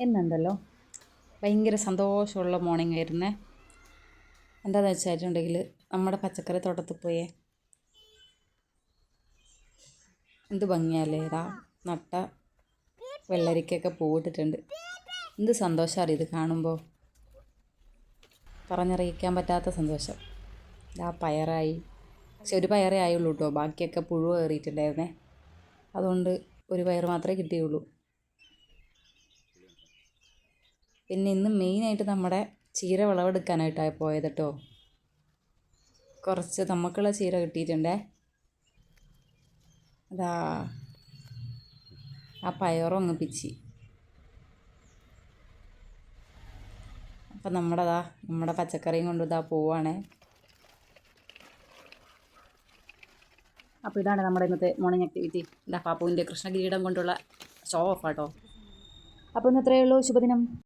എന്നുണ്ടല്ലോ? ഭയങ്കര സന്തോഷമുള്ള മോർണിംഗ് ആയിരുന്നേ. എന്താണെന്ന് വെച്ചിട്ടുണ്ടെങ്കിൽ നമ്മുടെ പച്ചക്കറി തോട്ടത്തിൽ പോയേ. എന്ത് ഭംഗിയല്ലേ? ഇതാ നട്ട വെള്ളരിക്കൊക്കെ പൂവിട്ടിട്ടുണ്ട്. എന്ത് സന്തോഷമാണ് ഇത് കാണുമ്പോൾ പറഞ്ഞറിയിക്കാൻ പറ്റാത്ത സന്തോഷം. ഇതാ പയറായി. പക്ഷെ ഒരു പയറേ ആയുള്ളൂ കേട്ടോ. ബാക്കിയൊക്കെ പുഴു കയറിയിട്ടുണ്ടായിരുന്നേ. അതുകൊണ്ട് ഒരു പയർ മാത്രമേ കിട്ടിയുള്ളൂ. പിന്നെ ഇന്ന് മെയിനായിട്ട് നമ്മുടെ ചീര വിളവെടുക്കാനായിട്ടാണ് പോയത് കേട്ടോ കുറച്ച് നമുക്കുള്ള ചീര കിട്ടിയിട്ടുണ്ടേ. അതാ ആ പയറും അങ്ങ് പിച്ചി. അപ്പം നമ്മുടെതാ നമ്മുടെ പച്ചക്കറിയും കൊണ്ട് ഇതാ പോവാണേ. അപ്പോൾ ഇതാണ് നമ്മുടെ ഇന്നത്തെ മോർണിംഗ് ആക്ടിവിറ്റി ഇതാ പാപ്പുവിന്റെ കൃഷ്ണകിരീടം കൊണ്ടുള്ള ഷോ ഓഫ് ആട്ടോ. അപ്പോൾ ഇന്ന് ഇത്രയേ ഉള്ളൂ. ശുഭദിനം.